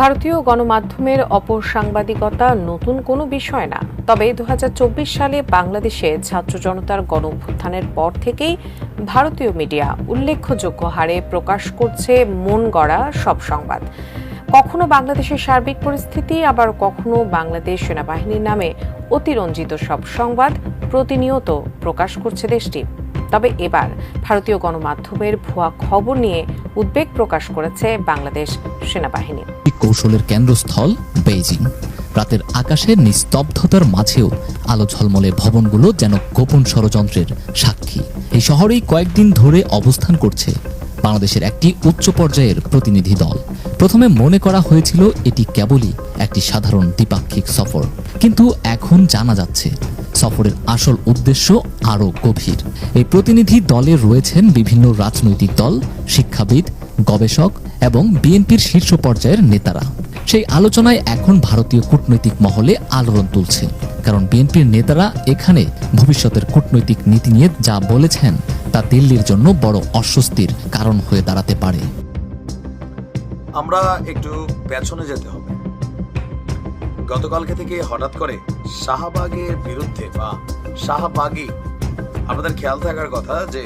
ভারতীয় গণমাধ্যমের অপসাংবাদিকতা নতুন কোনো বিষয় না। তবে দু হাজার চব্বিশ সালে বাংলাদেশে ছাত্র জনতার গণ অভ্যুত্থানের পর থেকেই ভারতীয় মিডিয়া উল্লেখযোগ্য হারে প্রকাশ করছে মন গড়া সব সংবাদ। কখনো বাংলাদেশের সার্বিক পরিস্থিতি, আবার কখনো বাংলাদেশ সেনাবাহিনীর নামে অতিরঞ্জিত সব সংবাদ প্রতিনিয়ত প্রকাশ করছে দেশটি। তবে এবার ভারতীয় গণমাধ্যমের ভুয়া খবর নিয়ে উদ্বেগ প্রকাশ করেছে বাংলাদেশ সেনাবাহিনী। কৌশলের কেন্দ্রস্থল বেইজিং। রাতের আকাশের নিস্তব্ধতার মাঝেও আলো ঝলমলে ভবনগুলো যেন গোপন ষড়যন্ত্রের সাক্ষী। এই শহরেই কয়েকদিন ধরে অবস্থান করছে বাংলাদেশের একটি উচ্চ পর্যায়ের প্রতিনিধি দল। প্রথমে মনে করা হয়েছিল এটি কেবলই একটি সাধারণ দ্বিপাক্ষিক সফর, কিন্তু এখন জানা যাচ্ছে সফরের আসল উদ্দেশ্য আরও গভীর। এই প্রতিনিধি দলে রয়েছেন বিভিন্ন রাজনৈতিক দল, শিক্ষাবিদ, গবেষক এবং বিএনপির শীর্ষ পর্যায়ের নেতারা। সেই আলোচনায় এখন ভারতীয় কূটনৈতিক মহলে আলোড়ন তুলছে, কারণ বিএনপির নেতারা এখানে ভবিষ্যতের কূটনৈতিক নীতি নিয়ে যা বলেছেন তা দিল্লির জন্য বড় অস্বস্তির কারণ হয়ে দাঁড়াতে পারে। আমরা একটু পেছনে যেতে হবে। গতকালকে থেকে হঠাৎ করে শাহবাগের বিরুদ্ধে বা শাহবাগী, আপনাদের খেয়াল থাকার কথা যে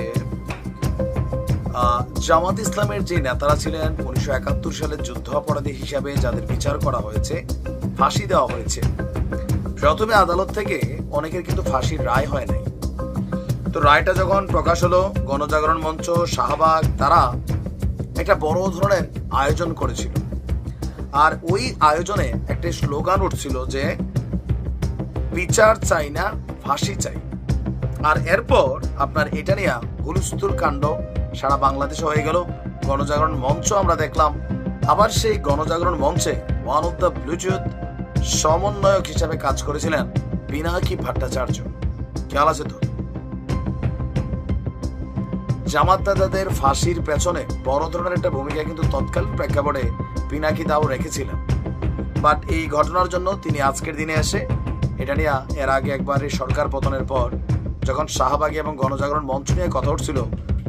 জামাত ইসলামের যে নেতারা ছিলেন, উনিশশো একাত্তর সালের যুদ্ধ অপরাধী হিসাবে যাদের বিচার করা হয়েছে, ফাঁসি দেওয়া হয়েছে। প্রথমে আদালত থেকে অনেকের কিন্তু ফাঁসির রায় হয় নাই। তো রায়টা যখন প্রকাশ হলো, গণজাগরণ মঞ্চ, শাহবাগ, তারা একটা বড় ধরনের আয়োজন করেছিল। আর ওই আয়োজনে একটা স্লোগান উঠছিল যে, বিচার চাই না, ফাঁসি চাই। আর এরপর আপনার এটা নিয়ে হুলস্থুল কাণ্ড সারা বাংলাদেশে হয়ে গেল। গণজাগরণ মঞ্চ আমরা দেখলাম। আবার সেই গণজাগরণ মঞ্চে ওয়ান অফ দ্য ব্লুটুথ সমন্বয়ক হিসাবে কাজ করেছিলেন পিনাকি ভট্টাচার্য। খেয়াল আছে তো? জামাত দাদাদের ফাঁসির পেছনে বড় ধরনের একটা ভূমিকা কিন্তু তৎকালীন প্রেক্ষাপটে পিনাকি দাও রেখেছিলেন। বাট এই ঘটনার জন্য তিনি আজকের দিনে এসে এটা নিয়ে এর আগে একবার এই সরকার পতনের পর যখন শাহবাগী এবং গণজাগরণ মঞ্চ নিয়ে কথা উঠছিল,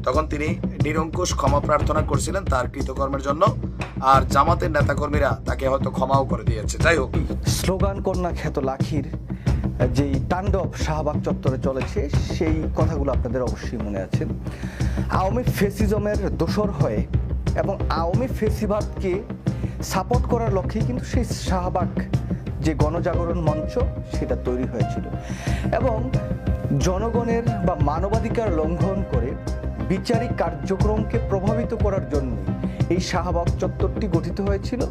তখন তিনি নিরঙ্কুশ ক্ষমা প্রার্থনা করছিলেন তার কৃতকর্মের জন্য। আর জামাতের নেতাকর্মীরা তাকে হয়তো ক্ষমাও করে দিয়েছে। যাই হোক। স্লোগান, কন্যা খ্যাত লাখির, যেই তাণ্ডব শাহবাগ চত্বরে চলেছে, সেই কথাগুলো আপনাদের অবশ্যই মনে আছে। আওয়ামী ফেসিজমের দোসর হয়ে এবং আওয়ামী ফেসিবাদকে সাপোর্ট করার লক্ষ্যেই কিন্তু সেই শাহবাগ যে গণজাগরণ মঞ্চ, সেটা তৈরি হয়েছিল। এবং জনগণের বা মানবাধিকার লঙ্ঘন করে বিচারিক কার্যক্রমকে প্রভাবিত করার জন্য এই শাহবাগ চত্বরটি গঠিত হয়েছিল।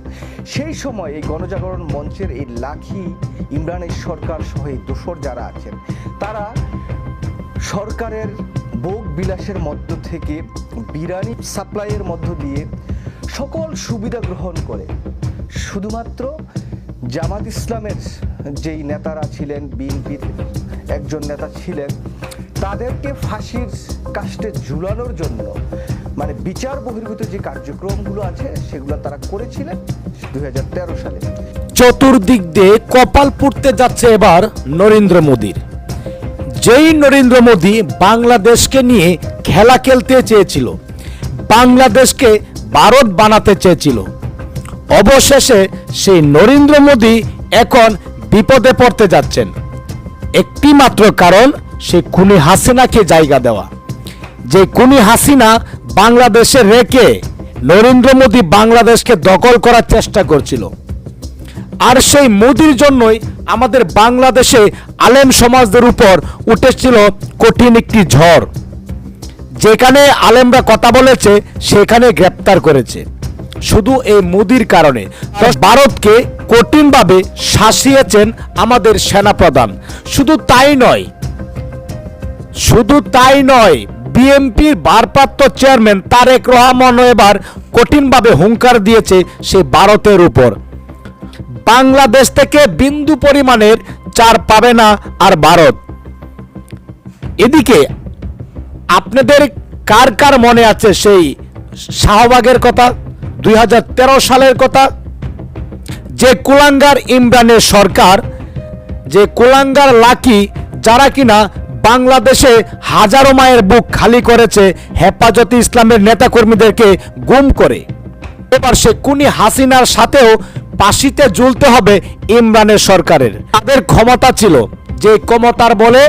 সেই সময় এই গণজাগরণ মঞ্চের এই লাখি ইমরানের সরকার সহ এই দোসর যারা আছেন, তারা সরকারের ভোগ বিলাসের মধ্য থেকে বিরানি সাপ্লাইয়ের মধ্য দিয়ে সকল সুবিধা গ্রহণ করে। শুধুমাত্র জামাত ইসলামের যেই নেতারা ছিলেন, বিএনপির একজন নেতা ছিলেন, তাদেরকে ফাঁসির কাস্টে ঝুলানোর জন্য মানে বিচার বহির্ভূত যে কার্যক্রমগুলো আছে, সেগুলো তারা করেছিলেন দু হাজার তেরো সালে। চতুর্দিক দিয়ে কপাল পুড়তে যাচ্ছে এবার নরেন্দ্র মোদীর। যেই নরেন্দ্র মোদী বাংলাদেশকে নিয়ে খেলা খেলতে চেয়েছিল, বাংলাদেশকে ভারত বানাতে চেয়েছিল। অবশেষে সেই নরেন্দ্র মোদী এখন বিপদে পড়তে যাচ্ছেন। একটি মাত্র কারণ, সে খুনি হাসিনাকে জায়গা দেওয়া। যে খুনি হাসিনা বাংলাদেশে রেখে নরেন্দ্র মোদী বাংলাদেশকে দখল করার চেষ্টা করছিল। আর সেই মোদির জন্যই আমাদের বাংলাদেশে আলেম সমাজদের উপর উঠেছিল কঠিন একটি ঝড়। যেখানে আলেমরা কথা বলেছে, সেখানে গ্রেপ্তার করেছে। শুধু এই মোদির কারণে। ভারতকে কঠিনভাবে শাসিয়েছেন আমাদের সেনাপ্রধান। শুধু তাই নয়, শুধু তাই নয়, বিএনপির ভারপ্রাপ্ত চেয়ারম্যান তারেক রহমানও এবার কঠিনভাবে হুঙ্কার দিয়েছে সে ভারতের উপর। বাংলাদেশ থেকে বিন্দু পরিমাণের চার পাবে না আর ভারত। এদিকে আপনাদের কার কার মনে আছে সেই শাহবাগের কথা, দুই হাজার তেরো সালের কথা? যে কুলাঙ্গার ইমরানের সরকার, যে কুলাঙ্গার লাকি, যারা কিনা বাংলাদেশে হাজারো মায়ের বুক খালি করেছে হেফাজতে ইসলামের নেতাকর্মীদেরকে গুম করে। এবার সে কুনি হাসিনার সাথেও পাশিতে ঝুলতে হবে ইমরানের সরকারের। তাদের ক্ষমতা ছিল। যে ক্ষমতার বলে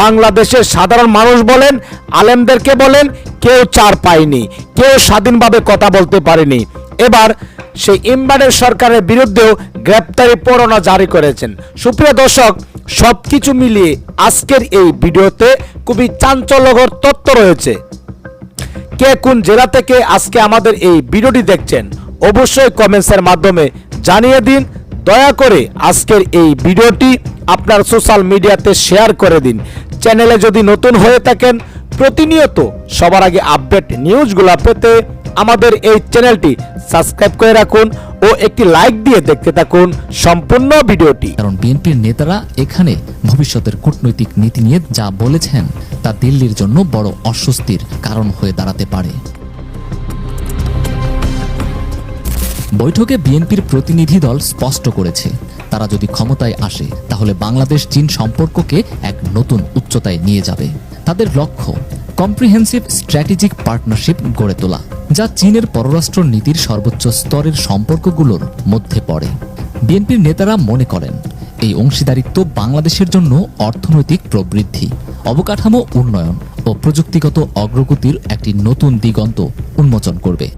বাংলাদেশের সাধারণ মানুষ বলেন, আলেমদেরকে বলেন, কেউ চার পায়নি, কেউ স্বাধীনভাবে কথা বলতে পারেনি। এবার সেই ইমরানের সরকারের বিরুদ্ধেও গ্রেপ্তারি পরোয়ানা জারি করেছেন। সুপ্রিয় দর্শক, সবকিছু মিলিয়ে আজকের এই ভিডিওতে খুবই চাঞ্চল্যকর তথ্য রয়েছে। কে কোন জেলা থেকে আজকে আমাদের এই ভিডিওটি দেখছেন, অবশ্যই কমেন্টসের মাধ্যমে জানিয়ে দিন। দয়া করে আজকের এই ভিডিওটি আপনার সোশ্যাল মিডিয়াতে শেয়ার করে দিন। চ্যানেলে যদি নতুন হয়ে থাকেন, প্রতিনিয়ত সবার আগে আপডেট নিউজগুলো পেতে আমাদের এই চ্যানেলটি সাবস্ক্রাইব করে রাখুন ও একটি লাইক দিয়ে দেখতে থাকুন সম্পূর্ণ ভিডিওটি। কারণ বিএনপির নেতারা এখানে ভবিষ্যতের কূটনৈতিক নীতি নিয়ে যা বলেছেন, তা দিল্লির জন্য বড় অস্বস্তির কারণ হয়ে দাঁড়াতে পারে। বৈঠকে বিএনপির প্রতিনিধি দল স্পষ্ট করেছে তারা যদি ক্ষমতায় আসে, তাহলে বাংলাদেশ চীন সম্পর্ককে এক নতুন উচ্চতায় নিয়ে যাবে। তাদের লক্ষ্য কম্প্রিহেন্সিভ স্ট্র্যাটেজিক পার্টনারশিপ গড়ে তোলা, যা চীনের পররাষ্ট্র নীতির সর্বোচ্চ স্তরের সম্পর্কগুলোর মধ্যে পড়ে। বিএনপির নেতারা মনে করেন, এই অংশীদারিত্ব বাংলাদেশের জন্য অর্থনৈতিক প্রবৃদ্ধি, অবকাঠামো উন্নয়ন ও প্রযুক্তিগত অগ্রগতির একটি নতুন দিগন্ত উন্মোচন করবে।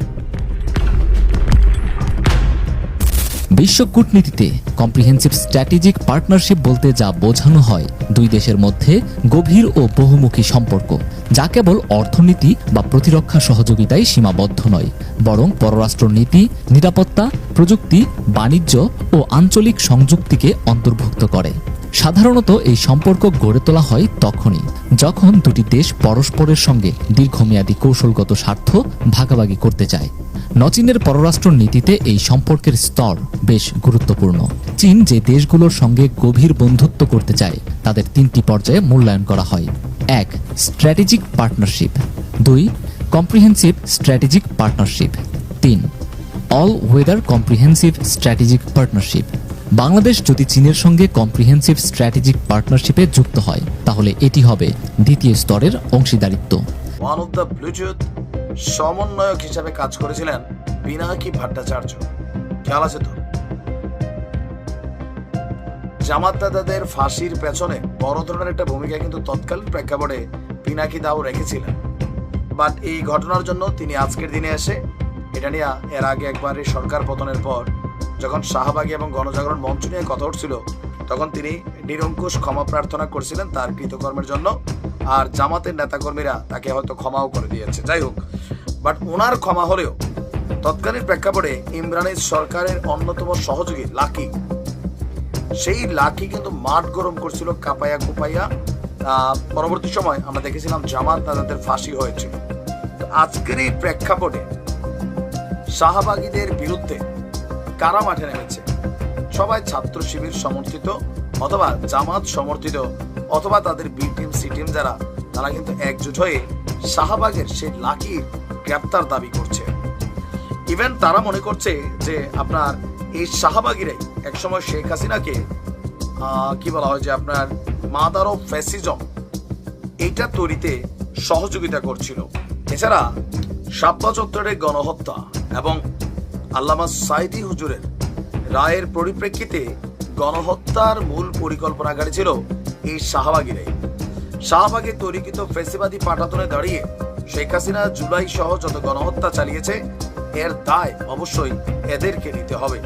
বিশ্ব কূটনীতিতে কম্প্রিহেন্সিভ স্ট্র্যাটেজিক পার্টনারশিপ বলতে যা বোঝানো হয় দুই দেশের মধ্যে গভীর ও বহুমুখী সম্পর্ক, যা কেবল অর্থনীতি বা প্রতিরক্ষা সহযোগিতায় সীমাবদ্ধ নয়, বরং পররাষ্ট্র নীতি নিরাপত্তা, প্রযুক্তি, বাণিজ্য ও আঞ্চলিক সংযুক্তিকে অন্তর্ভুক্ত করে। সাধারণত এই সম্পর্ক গড়ে তোলা হয় তখনই, যখন দুটি দেশ পরস্পরের সঙ্গে দীর্ঘমেয়াদী কৌশলগত স্বার্থ ভাগাভাগি করতে চায়। নচীনের পররাষ্ট্র নীতিতে এই সম্পর্কের স্তর বেশ গুরুত্বপূর্ণ। চীন যে দেশগুলোর সঙ্গে গভীর বন্ধুত্ব করতে চায়, তাদের তিনটি পর্যায়ে মূল্যায়ন করা হয়। এক, স্ট্র্যাটেজিক পার্টনারশিপ। দুই, কম্প্রিহেন্সিভ স্ট্র্যাটেজিক পার্টনারশিপ। তিন all weather comprehensive strategic partnership. Bangladesh যদি চীনের সঙ্গে কম্প্রিহেন্সিভ স্ট্র্যাটেজিক পার্টনারশিপে যুক্ত হয়, তাহলে এটি হবে দ্বিতীয় স্তরের অংশীদারিত্ব। সমন্বয়ক হিসাবে কাজ করেছিলেন পিনাকি ভট্টাচার্য। খেয়াল আছে তো? জামাতদাদাদের ফাঁসির পেছনে বড় ধরনের একটা ভূমিকা কিন্তু তৎকালীন প্রেক্ষাপটে পিনাকি দাও রেখেছিলেন। বাট এই ঘটনার জন্য তিনি আজকের দিনে এসে এটা নিয়ে এর আগে একবার এই সরকার পতনের পর যখন শাহবাগী এবং গণজাগরণ মঞ্চ নিয়ে কথা উঠছিল, তখন তিনি নিরঙ্কুশ ক্ষমা প্রার্থনা করছিলেন তার কৃতকর্মের জন্য। আর জামাতের নেতাকর্মীরা তাকে হয়তো ক্ষমাও করে দিয়েছে। যাই হোক বাট ওনার ক্ষমা হলেও তৎকালীন প্রেক্ষাপটে ইমরানের সরকারের অন্যতম সহযোগী লাকি। সেই লাকি কিন্তু মাঠ গরম করছিল, কাপাইয়া কুপাইয়া। পরবর্তী সময় আমরা দেখেছিলাম জামাত তাদের ফাঁসি হয়েছিল। আজকের এই প্রেক্ষাপটে শাহবাগীদের বিরুদ্ধে কারা মাঠে নেমেছে? সবাই ছাত্র শিবির সমর্থিত অথবা জামাত সমর্থিত অথবা তাদের বি টিম যারা, তারা কিন্তু একজোট হয়ে শাহবাগের সেই লাকির গ্রেপ্তার দাবি করছে। ইভেন তারা মনে করছে যে আপনার এই শাহবাগিরাই একসময় শেখ হাসিনাকে কি বলা হয় যে আপনার মাদার অফ ফ্যাসিজম এইটা তৈরিতে সহযোগিতা করছিল। এছাড়া শাপলা চত্বরের গণহত্যা এবং আল্লামা সাইদি হুজুরের রায়ের পরিপ্রেক্ষিতে গণহত্যার মূল পরিকল্পনাকারী ছিল এই শাহবাগিরাই। শাহবাগে তৈরিকৃত ফেসিবাদী পাঠাতনে দাঁড়িয়ে শেখ হাসিনা জুলাই সহ যত গণহত্যা চালিয়েছে, এর দায় অবশ্যই এদেরকে নিতে হবে।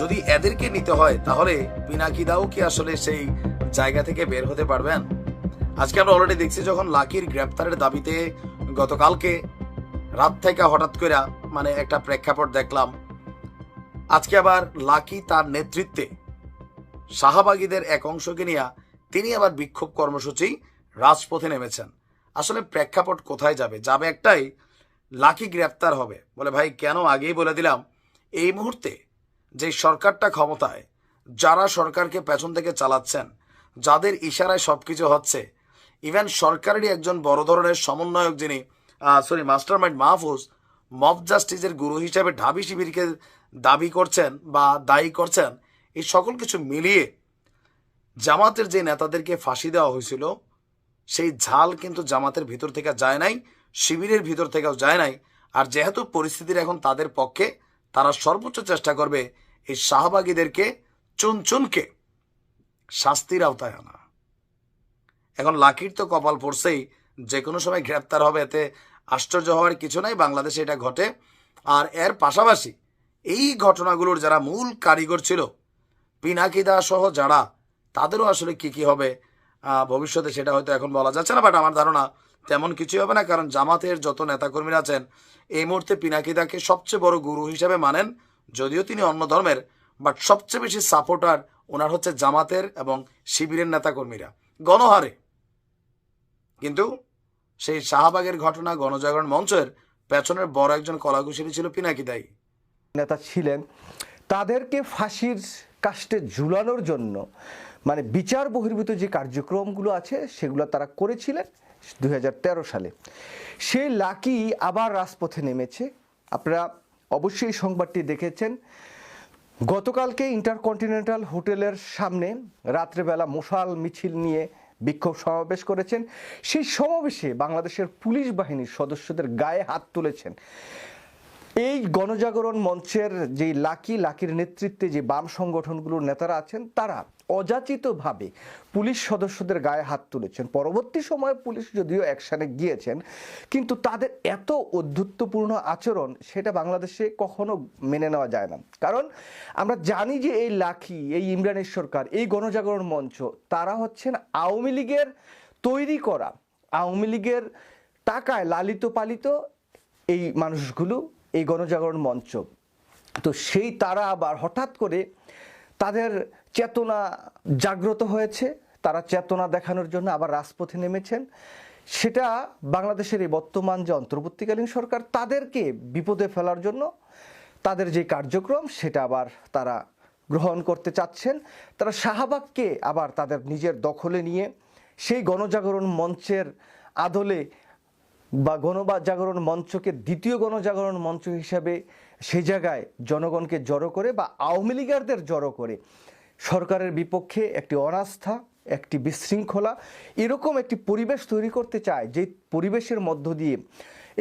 যদি এদেরকে নিতে হয়, তাহলে পিনাকি দাও কি আসলে সেই জায়গা থেকে বের হতে পারবেন? আজকে আমরা অলরেডি দেখছি যখন লাকির গ্রেপ্তারের দাবিতে গতকালকে রাত থেকে হঠাৎ করে মানে একটা প্রেক্ষাপট দেখলাম। আজকে আবার লাকি তার নেতৃত্বে শাহবাগীদের এক অংশকে নিয়ে তিনি আবার বিক্ষোভ কর্মসূচি রাজপথে নেমেছেন। আসলে প্রেক্ষাপট কোথায় যাবে? যাবে একটাই, লাকি গ্রেপ্তার হবে। বলে, ভাই, কেন আগেই বলে দিলাম, এই মুহূর্তে যে সরকারটা ক্ষমতায়, যারা সরকারকে পেছন থেকে চালাচ্ছেন, যাদের ইশারায় সবকিছু হচ্ছে, ইভেন সরকারেরই একজন বড় ধরনের সমন্বয়ক যিনি sorry mastermind Mahfuz, mob জাস্টিসের গুরু হিসেবে ঢাবি শিবিরকে দাবি করছেন বা দায়ী করছেন, এই সকল কিছু মিলিয়ে জামাতের যে নেতাদেরকে ফাঁসি দেওয়া হয়েছিল সেই ঝাল কিন্তু জামাতের ভিতর থেকে যায় নাই, শিবিরের ভিতর থেকেও যায় নাই। আর যেহেতু পরিস্থিতির এখন তাদের পক্ষে, তারা সর্বোচ্চ চেষ্টা করবে এই শাহবাগীদেরকে চুনচুনকে শাস্তির আওতায় আনা। এখন লাকির তো কপাল পড়ছেই, যে কোনো সময় গ্রেপ্তার হবে, এতে আশ্চর্য হওয়ার কিছু নাই, বাংলাদেশে এটা ঘটে। আর এর পাশাপাশি এই ঘটনাগুলোর যারা মূল কারিগর ছিল, পিনাকিদা সহ যারা, তাদেরও আসলে কি কি হবে ভবিষ্যতে সেটা হয়তো এখন বলা যাচ্ছে না বাট আমার ধারণা তেমন কিছুই হবে না, কারণ জামাতের যত নেতাকর্মীরা আছেন, এই মুহূর্তে পিনাকিদাকে সবচেয়ে বড় গুরু হিসেবে মানেন যদিও তিনি অন্য ধর্মের বাট সবচেয়ে বেশি সাপোর্টার ওনার হচ্ছে জামাতের এবং শিবিরের নেতাকর্মীরা। গণহারে। কিন্তু সেই শাহবাগের ঘটনা, গণজাগরণ মঞ্চের পেছনের বড় একজন কলাকুশলী ছিল পিনাকিদাই। নেতা ছিলেন। তাদেরকে ফাঁসির কাস্টে ঝুলানোর জন্য মানে বিচার বহির্ভূত যে কার্যক্রমগুলো আছে, সেগুলো তারা করেছিলেন দু হাজার তেরো সালে। সেই লাকি আবার রাজপথে নেমেছে। আপনারা অবশ্যই সংবাদটি দেখেছেন। গতকালকে ইন্টারকন্টিনেন্টাল হোটেলের সামনে রাত্রেবেলা মশাল মিছিল নিয়ে বিক্ষোভ সমাবেশ করেছেন। সেই সমাবেশে বাংলাদেশের পুলিশ বাহিনীর সদস্যদের গায়ে হাত তুলেছেন। এই গণজাগরণ মঞ্চের যে লাকি, লাকির নেতৃত্বে যে বাম সংগঠনগুলোর নেতারা আছেন, তারা অযাচিতভাবে পুলিশ সদস্যদের গায়ে হাত তুলেছেন। পরবর্তী সময়ে পুলিশ যদিও অ্যাকশনে গিয়েছেন, কিন্তু তাদের এত অধ্যুত্বপূর্ণ আচরণ সেটা বাংলাদেশে কখনো মেনে নেওয়া যায় না। কারণ আমরা জানি যে এই লাকি, এই ইমরানের সরকার, এই গণজাগরণ মঞ্চ, তারা হচ্ছেন আওয়ামী লীগের তৈরি করা, আওয়ামী লীগের টাকায় লালিত পালিত এই মানুষগুলো এই গণজাগরণ মঞ্চ। তো সেই তারা আবার হঠাৎ করে তাদের চেতনা জাগ্রত হয়েছে, তারা চেতনা দেখানোর জন্য আবার রাজপথে নেমেছেন। সেটা বাংলাদেশের এই বর্তমান যে অন্তর্বর্তীকালীন সরকার, তাদেরকে বিপদে ফেলার জন্য তাদের যে কার্যক্রম, সেটা আবার তারা গ্রহণ করতে চাচ্ছেন। তারা শাহবাগকে আবার তাদের নিজের দখলে নিয়ে সেই গণজাগরণ মঞ্চের আদলে বা গণজাগরণ মঞ্চকে দ্বিতীয় গণজাগরণ মঞ্চ হিসাবে সে জায়গায় জনগণকে জড়ো করে বা আওয়ামী লীগারদের জড়ো করে। সরকারের বিপক্ষে একটি অনাস্থা, একটি বিশৃঙ্খলা, এরকম একটি পরিবেশ তৈরি করতে চায় যে পরিবেশের মধ্য দিয়ে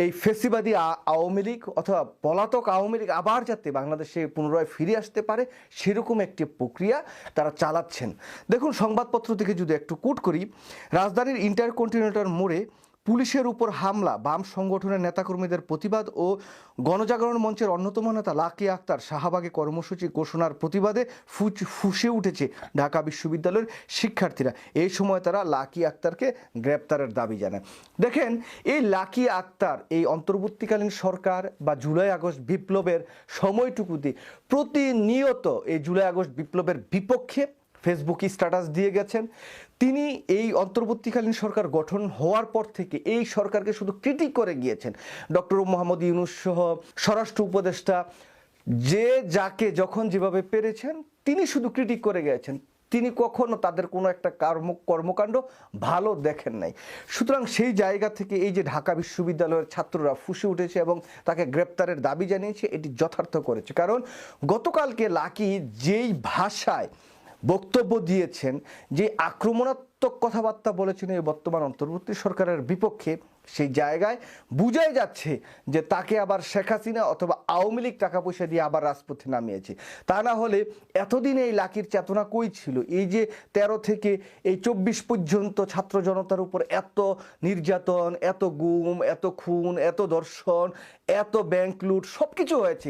এই ফেসিবাদী আওয়ামী লীগ অথবা পলাতক আওয়ামী লীগ আবার যাতে বাংলাদেশে পুনরায় ফিরে আসতে পারে, সেরকম একটি প্রক্রিয়া তারা চালাচ্ছেন। দেখুন, সংবাদপত্র থেকে যদি একটু কুট করি, রাজধানীর ইন্টারকন্টিনেন্টাল মোড়ে পুলিশের উপর হামলা, বাম সংগঠনের নেতাকর্মীদের প্রতিবাদ ও গণজাগরণ মঞ্চের অন্যতম নেতা লাকি আক্তার শাহবাগে কর্মসূচি ঘোষণার প্রতিবাদে ফুচ- ফুঁসে উঠেছে ঢাকা বিশ্ববিদ্যালয়ের শিক্ষার্থীরা। এই সময় তারা লাকি আক্তারকে গ্রেপ্তারের দাবি জানায়। দেখেন, এই লাকি আক্তার এই অন্তর্বর্তীকালীন সরকার বা জুলাই আগস্ট বিপ্লবের সময়টুকুতে প্রতিনিয়ত এই জুলাই আগস্ট বিপ্লবের বিপক্ষে ফেসবুকে স্ট্যাটাস দিয়ে গেছেন। তিনি এই অন্তর্বর্তীকালীন সরকার গঠন হওয়ার পর থেকে এই সরকারকে শুধু ক্রিটিক করে গিয়েছেন। ডক্টর মোহাম্মদ ইউনুস সহ স্বরাষ্ট্র উপদেষ্টা যে যাকে যখন যেভাবে পেরেছেন, তিনি শুধু ক্রিটিক করে গিয়েছেন। তিনি কখনো তাদের কোনো একটা কর্ম, কর্মকাণ্ড ভালো দেখেন নাই। সুতরাং সেই জায়গা থেকে এই যে ঢাকা বিশ্ববিদ্যালয়ের ছাত্ররা ফুসে উঠেছে এবং তাকে গ্রেপ্তারের দাবি জানিয়েছে, এটি যথার্থ করেছে। কারণ গতকালকে লাকি যেই ভাষায় বক্তব্য দিয়েছেন যে আক্রমণাত্মক কথাবার্তা বলেছেন এই বর্তমান অন্তর্বর্তী সরকারের বিপক্ষে, সেই জায়গায় বুঝাই যাচ্ছে যে তাকে আবার শেখ হাসিনা অথবা আওয়ামী লীগ টাকা পয়সা দিয়ে আবার রাজপথে নামিয়েছে। তা না হলে এতদিন এই লাকির চেতনা কই ছিল? এই যে তেরো থেকে এই চব্বিশ পর্যন্ত ছাত্র জনতার উপর এত নির্যাতন, এত গুম, এত খুন, এত দর্শন এত ব্যাংক লুট সব কিছু হয়েছে।